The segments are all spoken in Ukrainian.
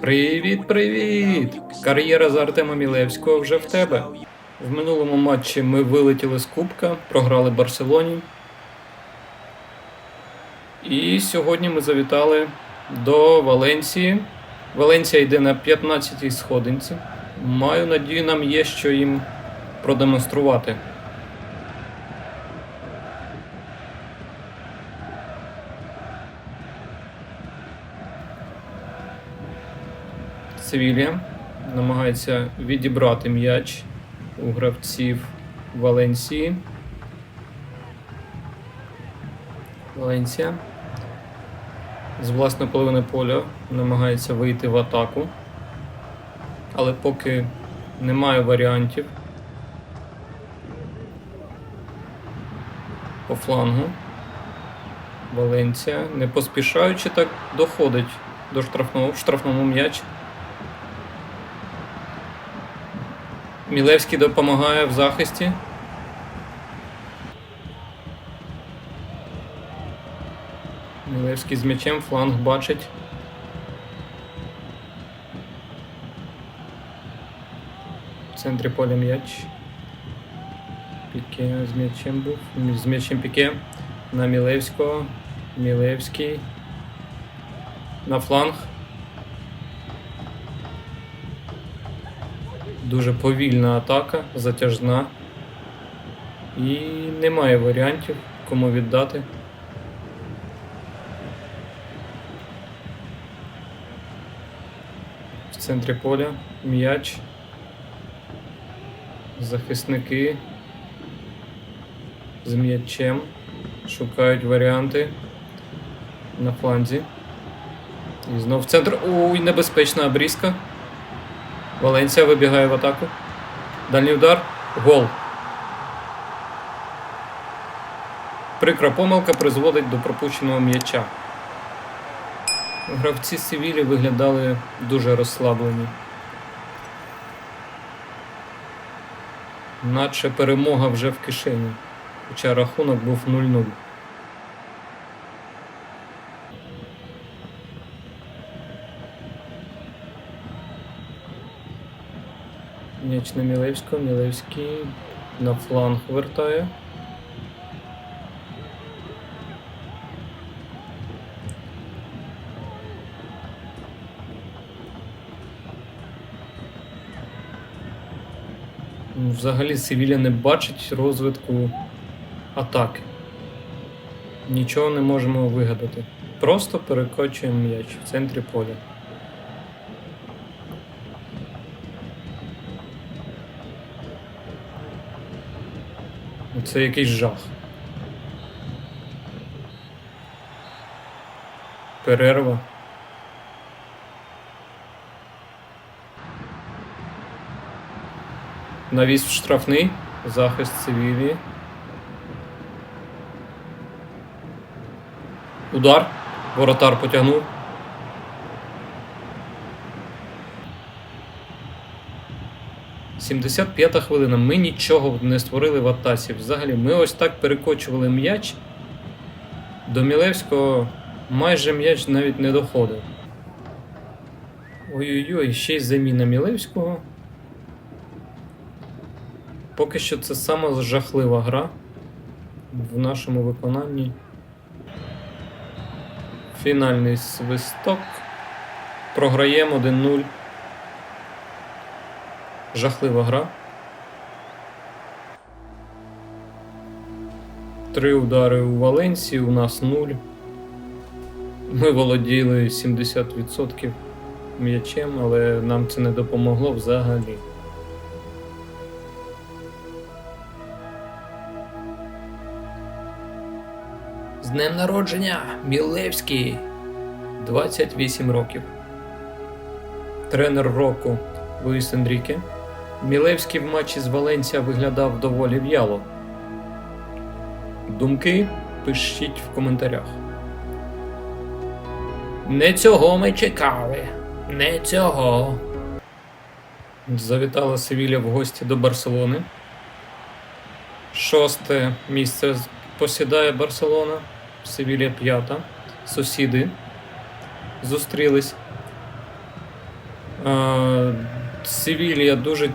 Привіт, привіт! Кар'єра за Артема Мілевського вже в тебе. В минулому матчі ми вилетіли з Кубка, програли Барселоні. І сьогодні ми завітали до Валенції. Валенція йде на 15-й сходинці. Маю надію, нам є що їм продемонструвати. Севілія намагається відібрати м'яч у гравців Валенсії. Валенсія з власної половини поля намагається вийти в атаку. Але поки немає варіантів. По флангу. Валенція, не поспішаючи так доходить до штрафного в штрафному м'яч. Мілевський допомагає в захисті. Мілевський з м'ячем, фланг бачить. В центрі поля м'яч. Піке з м'ячем був. З м'ячем Піке. На Мілевського. Мілевський. На фланг. Дуже повільна атака, затяжна. І немає варіантів, кому віддати. В центрі поля м'яч. Захисники з м'ячем. Шукають варіанти на фланзі. І знов в центр. Ой, небезпечна обрізка. Валенсія вибігає в атаку. Дальній удар. Гол. Прикра помилка призводить до пропущеного м'яча. Гравці Севілі виглядали дуже розслаблені. Наче перемога вже в кишені. Хоча рахунок був 0-0. На Мілевського, Мілевський на фланг вертає. Ну, Взагалі Севілля не бачить розвитку атаки. Нічого не можемо вигадати. Просто перекочуємо м'яч в центрі поля. Це якийсь жах. Перерва. Навіс штрафний. Захист цивілії. Удар. Воротар потягнув. Сімдесят п'ята хвилина. Ми нічого не створили в атаці. Взагалі, ми ось так перекочували м'яч. До Мілевського майже м'яч навіть не доходив. Ой-ой-ой, ще й заміна Мілевського. Поки що це сама жахлива гра в нашому виконанні. Фінальний свисток. Програємо 1-0. Жахлива гра. Три удари у Валенсії, у нас 0. Ми володіли 70% м'ячем, але нам це не допомогло взагалі. З днем народження, Мілевський! 28 років. Тренер року Луїс Енріке. Мілевський в матчі з Валенсія виглядав доволі в'яло. Думки пишіть в коментарях. Не цього ми чекали. Не цього. Завітала Севілля в гості до Барселони. Шосте місце посідає Барселона. Севілля п'ята. Сусіди зустрілись. Е, Севілья дуже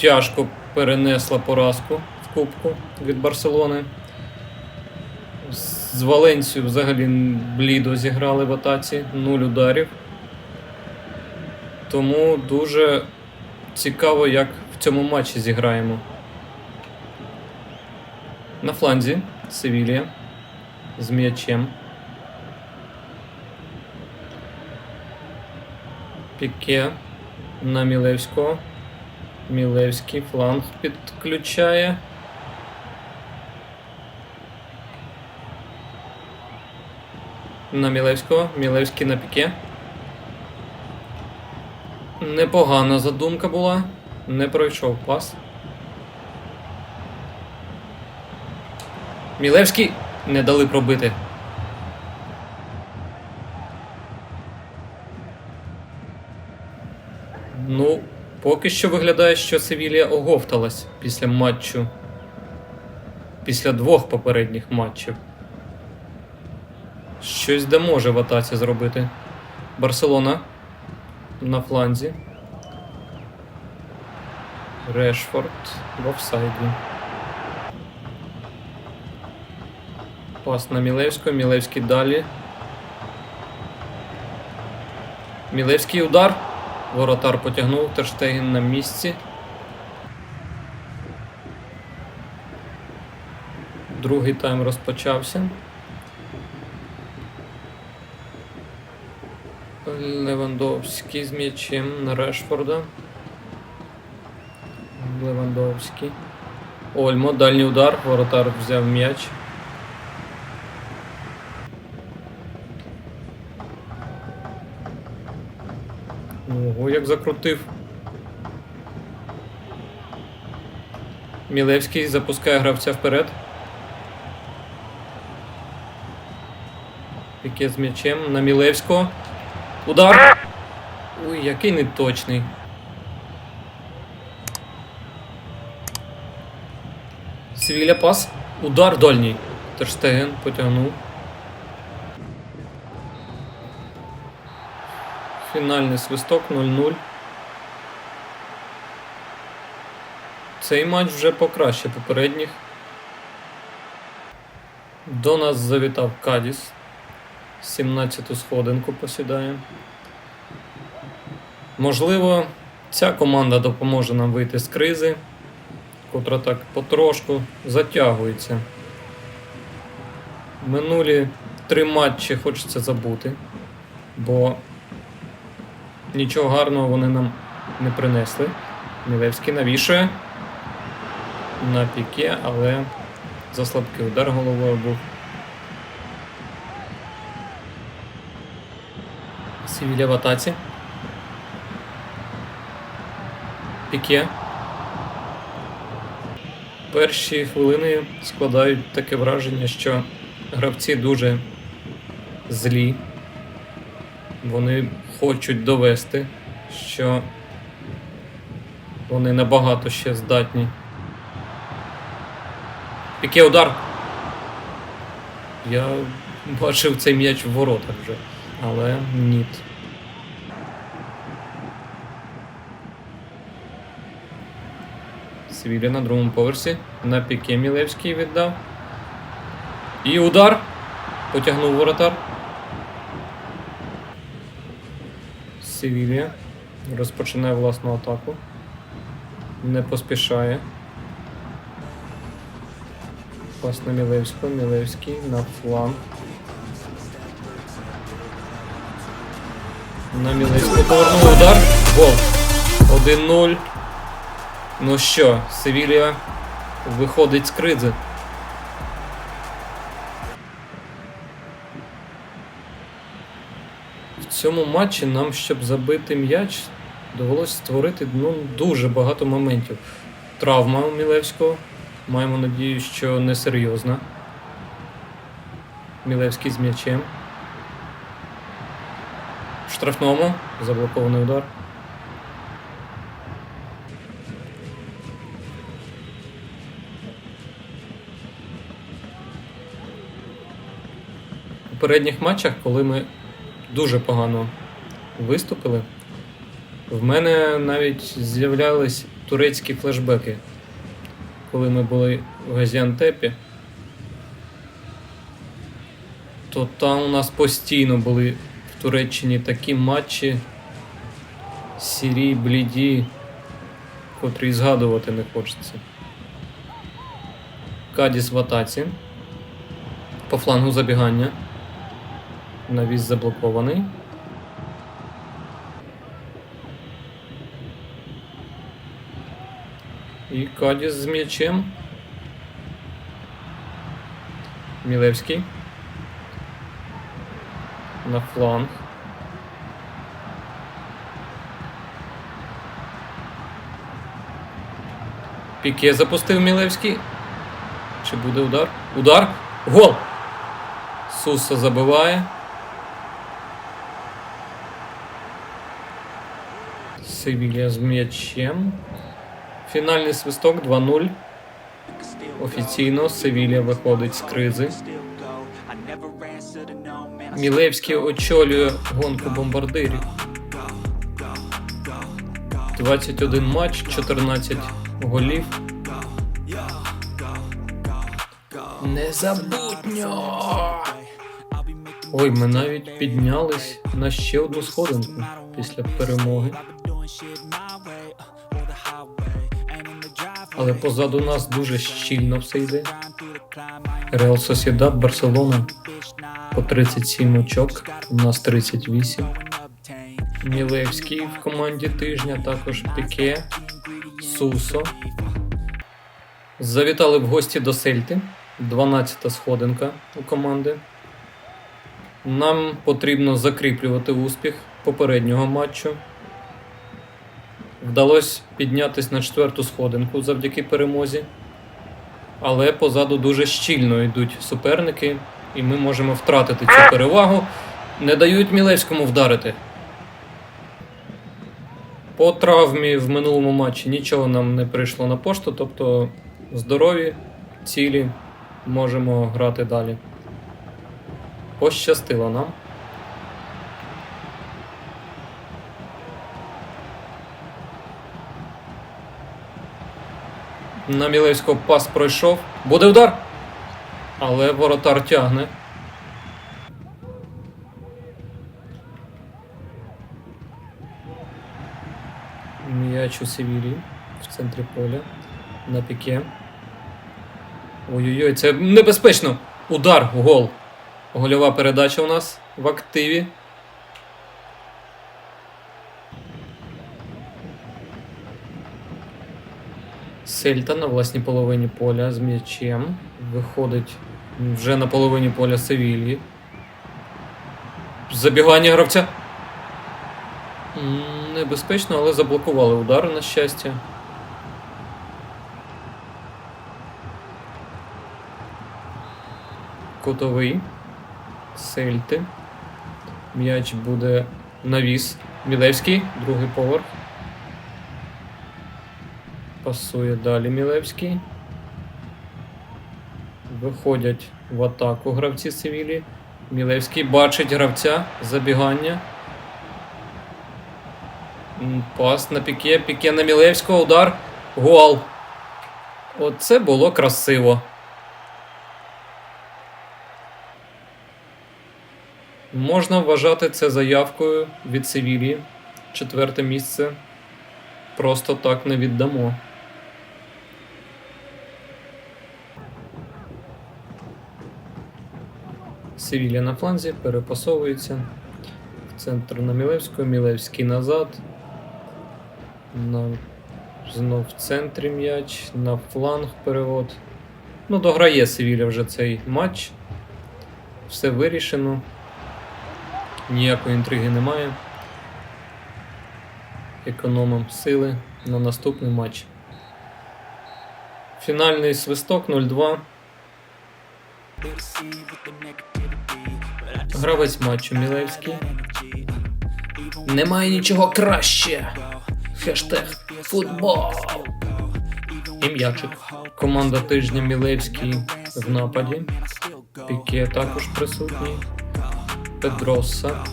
тяжко перенесла поразку в Кубку від Барселони. З Валенцією взагалі блідо зіграли в атаці, нуль ударів. Тому дуже цікаво, як в цьому матчі зіграємо. На фланзі Севілія з м'ячем. Піке на Мілевського. Мілевський фланг підключає. На Мілевського. Мілевський на піке. Непогана задумка була. Не пройшов пас. Мілевський не дали пробити. Ну, поки що виглядає, що Севілія оговталась після матчу. Після двох попередніх матчів. Щось де може в атаці зробити. Барселона на фланзі. Решфорд в офсайді. Пас на Мілевського. Мілевський далі. Мілевський удар. Воротар потягнув. Терштеген на місці. Другий тайм розпочався. Левандовський з м'ячем на Решфорда. Левандовський. Ольмо, дальній удар. Воротар взяв м'яч. Ого, як закрутив. Мілевський запускає гравця вперед. Піке з м'ячем на Мілевського. Удар! Ой, який неточний. Свіля пас. Удар дальній. Терштеген потягнув. Фінальний свисток 0-0. Цей матч вже покраще попередніх. До нас завітав Кадіс. 17-ту сходинку посідає. Можливо, ця команда допоможе нам вийти з кризи, котра так потрошку затягується. Минулі три матчі хочеться забути, бо нічого гарного вони нам не принесли. Мілевський навішує на піке, але за слабкий удар головою був. Сівіля в атаці. Піке. Перші хвилини складають таке враження, що гравці дуже злі. Вони хочуть довести, що вони набагато ще здатні. Піке удар. Я бачив цей м'яч в воротах вже, але ніт. Свілі на другому поверсі. На піке Мілевський віддав. І удар. Потягнув воротар. Севілія розпочинає власну атаку. Не поспішає. Пас на Мілевського. Мілевський на фланг. На Мілевського повернув удар. Гол. 1-0. Ну що, Севілія виходить з кризи. Цьому матчі нам, щоб забити м'яч, довелося створити ну, дуже багато моментів. Травма у Мілевського. Маємо надію, що не серйозна. Мілевський з м'ячем. В штрафному заблокований удар. У передніх матчах, коли ми дуже погано виступили, В мене навіть з'являлись турецькі флешбеки, коли ми були в Газіантепі. То там у нас постійно були в Туреччині такі матчі сірі, бліді, котрі згадувати не хочеться. Кадіс в атаці. По флангу забігання. Навіс заблокований. І Кадіс з м'ячем. Мілевський. На фланг. Піке запустив Мілевський. Чи буде удар? Удар! Гол! Суса забиває. Севілія з м'ячем. Фінальний свисток 2-0. Офіційно Севілія виходить з кризи. Мілевський очолює гонку бомбардирів. 21 матч, 14 голів. Незабутньо! Ой, ми навіть піднялись на ще одну сходинку після перемоги. Але позаду нас дуже щільно все йде. Реал Сосідат, Барселона по 37 очок, у нас 38. Мілевський в команді тижня, також Піке, Сусо. Завітали в гості до Сельти. 12-та сходинка у команди. Нам потрібно закріплювати успіх попереднього матчу. Вдалося піднятися на четверту сходинку завдяки перемозі. Але позаду дуже щільно йдуть суперники, і ми можемо втратити цю перевагу. Не дають Мілевському вдарити. По травмі в минулому матчі нічого нам не прийшло на пошту, тобто здорові, цілі, можемо грати далі. Пощастило нам. На Мілевського пас пройшов. Буде удар! Але воротар тягне. М'яч у Севілії в центрі поля. На піке. Ой-ой-ой, це небезпечно! Удар, гол. Гольова передача у нас в активі. Сельта на власній половині поля з м'ячем. Виходить вже на половині поля Севільї. Забігання гравця. Небезпечно, але заблокували удар, на щастя. Кутовий. Сельти. М'яч буде навіс. Мілевський, другий поверх. Пасує далі Мілевський. Виходять в атаку гравці Севілі. Мілевський бачить гравця. Забігання. Пас на піке. Піке на Мілевського. Удар. Гол. Оце було красиво. Можна вважати це заявкою від Севілії. Четверте місце. Просто так не віддамо. Севілія на фланзі перепасовується. Центр на Мілевського, Мілевський назад. На... Знов в центрі м'яч, на фланг перевод. Ну, дограє Севілля вже цей матч. Все вирішено. Ніякої інтриги немає. Економом сили на наступний матч. Фінальний свисток 0-2. Гравець матчу Мілевський. Немає нічого краще. Хештег футбол. І м'ячик. Команда тижня Мілевський в нападі. Піке також присутній. Педроса,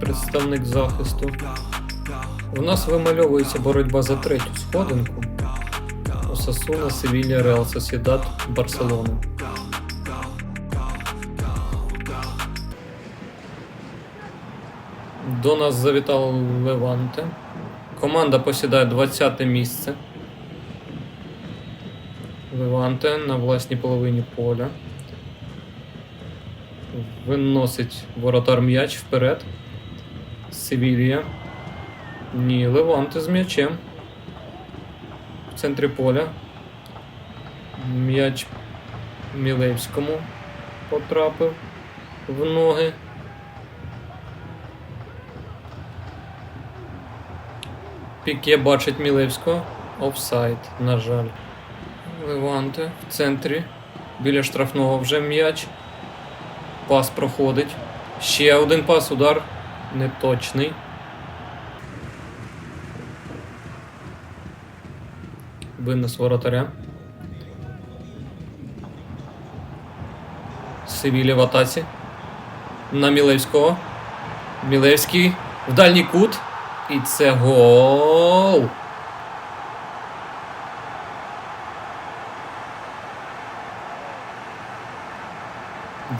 представник захисту. У нас вимальовується боротьба за третю сходинку. Осасуна, Севілля, Реал Сосідат, Барселона. До нас завітав Леванте. Команда посідає 20 місце. Леванте на власній половині поля. Виносить воротар м'яч вперед. Севілія. Ні, Леванте з м'ячем. В центрі поля. М'яч Мілевському потрапив в ноги. Піке бачить Мілевського. Офсайд, на жаль. Леванте в центрі. Біля штрафного вже м'яч. Пас проходить. Ще один пас, удар. Неточний. Винес воротаря. Севілля в атаці. На Мілевського. Мілевський в дальній кут. І це гол.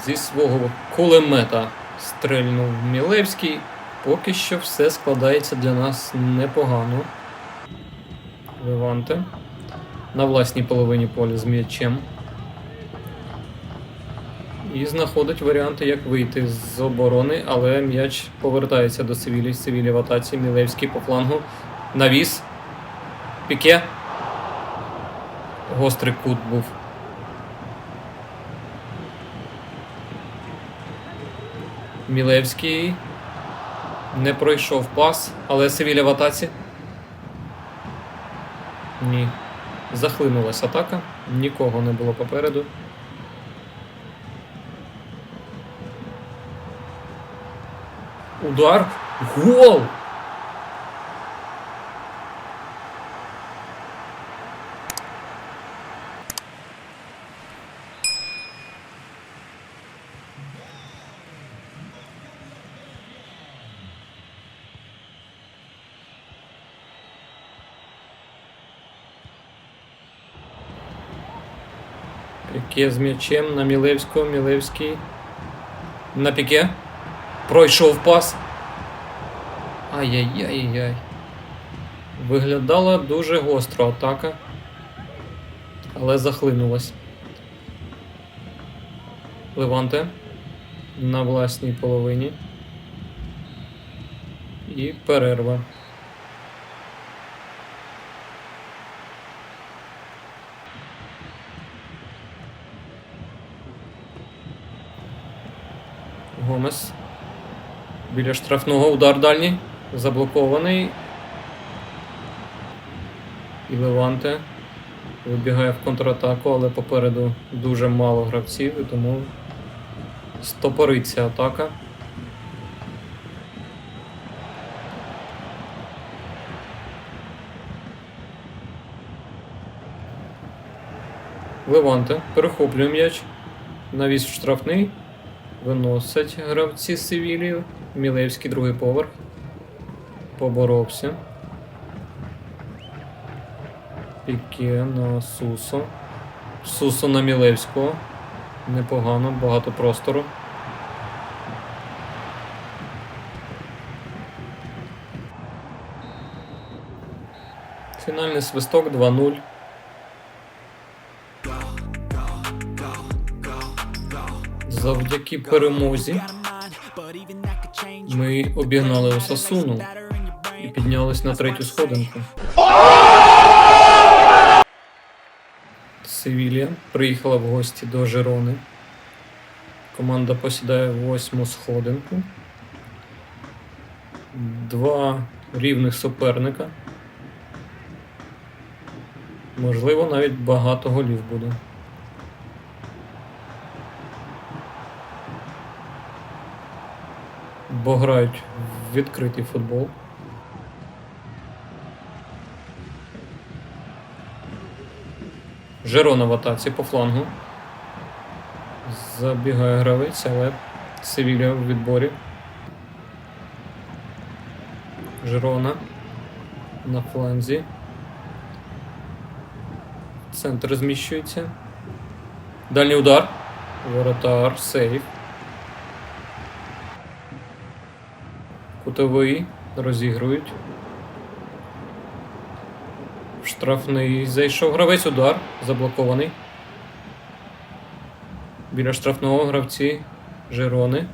Зі свого кулемета стрельнув Мілевський. Поки що все складається для нас непогано. Леванте. На власній половині поля з м'ячем. І знаходить варіанти, як вийти з оборони, але м'яч повертається до Севілі. Севілі в атаці. Мілевський по флангу. Навіс. Піке. Гострий кут був. Мілевський. Не пройшов пас, але Севіля в атаці. Ні. Захлинулась атака. Нікого не було попереду. Удар. Гол! Піке з м'ячем на Мілевського. Мілевський. На піке. Пройшов пас. Ай-яй-яй-яй. Виглядала дуже гостро атака. Але захлинулась. Леванте на власній половині. І перерва. Гомес. Біля штрафного удар дальній. Заблокований. І Леванте вибігає в контратаку, але попереду дуже мало гравців, і тому стопориться атака. Леванте перехоплює м'яч. Навіс штрафний. Виносять гравці з Севілії. Мілевський другий поверх. Поборовся. Піке на Сусо. Сусо на Мілевського. Непогано, багато простору. Фінальний свисток 2-0. Завдяки перемозі ми обігнали Осасуну і піднялись на третю сходинку. Севілія приїхала в гості до Жерони. Команда посідає восьму сходинку. Два рівних суперника. Можливо, навіть багато голів буде. Бо грають в відкритий футбол. Жерона в атаці по флангу. Забігає гравець, але Севілля в відборі. Жерона. на фланзі. Центр зміщується. Дальній удар. Воротар, сейф. Кутовий розігрують. Штрафний зайшов гравець удар. Заблокований. Біля штрафного гравці Жирони.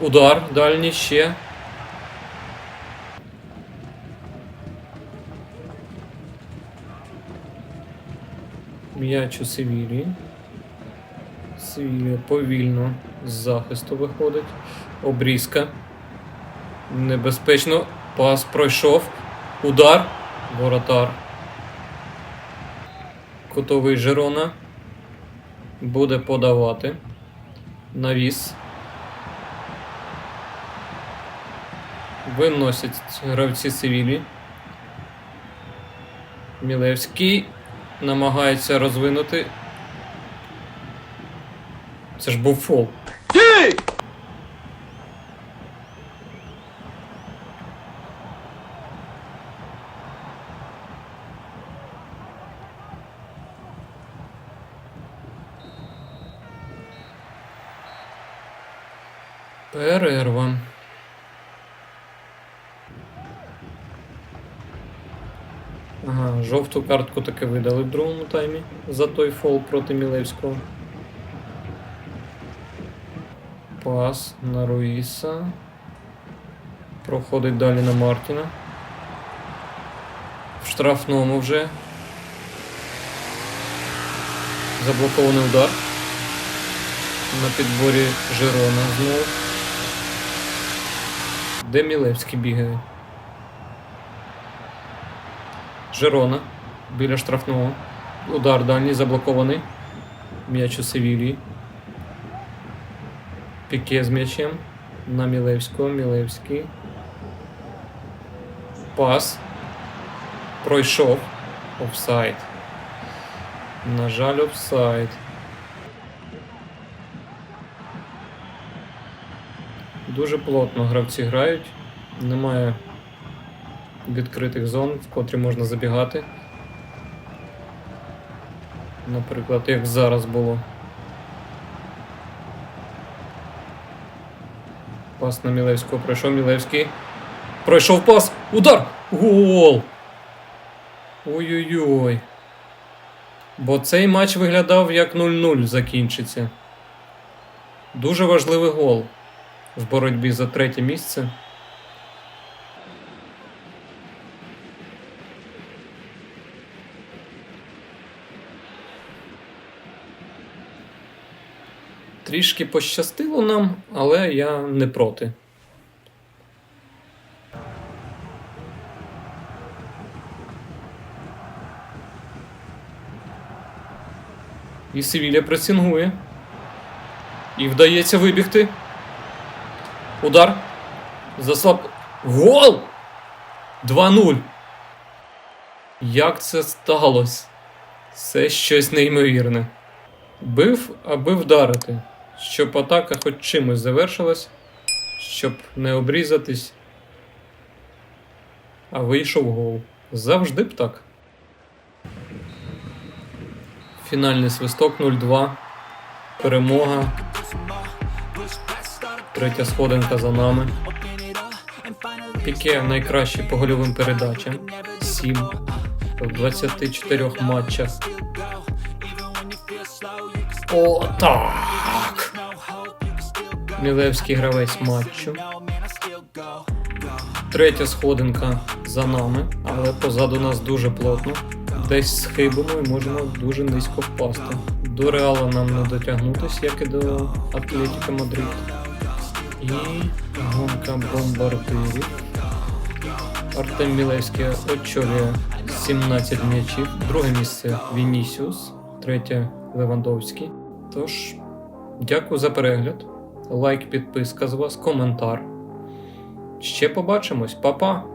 Удар дальній ще. М'яч у Севілі. Севілія повільно з захисту виходить. Обрізка. Небезпечно. Пас пройшов. Удар. Воротар. Кутовий Жирона. Буде подавати. Навіс. Виносять гравці Севілі. Мілевський намагається розвинути. Це ж був фол. Перерва. Ага, жовту картку таки видали в другому таймі за той фол проти Мілевського. Пас на Руїса. Проходить далі на Мартіна. В штрафному вже. Заблокований удар. На підборі Жирона знову. Де Мілевський бігає? Жирона. Біля штрафного. Удар дальній заблокований. М'яч у Севілії. Піке з м'ячем. На Мілевського. Мілевський. Пас. Пройшов. Офсайд. На жаль, офсайд. Дуже плотно гравці грають. Немає відкритих зон, в котрі можна забігати. Наприклад, як зараз було. Пас на Мілевського пройшов Мілевський. Пройшов пас! Удар! Гол! Ой-ой-ой. Бо цей матч виглядав як 0-0 закінчиться. Дуже важливий гол в боротьбі за третє місце. Трішки пощастило нам, але я не проти. І Севілля пресингує. І вдається вибігти. Удар. Заслаб. Гол! 2-0. Як це сталося? Це щось неймовірне. Бив, аби вдарити, щоб атака хоч чимось завершилась, щоб не обрізатись. А вийшов гол. Завжди б так. Фінальний свисток 0-2. Перемога. Третя сходинка за нами. Піке найкращий по гольовим передачам. 7 в 24 матчах. О, так! Мілевський гравець матчу. Третя сходинка за нами, але позаду нас дуже плотно. Десь схибимо і можемо дуже низько впасти. До Реала нам не дотягнутися, як і до Атлетіка Мадрид. І гонка бомбардирів. Артем Мілевський очолює 17 м'ячів. Друге місце Вінісіус, третє Левандовський. Тож, дякую за перегляд. Лайк, підписка з вас, коментар. Ще побачимось, Па-па!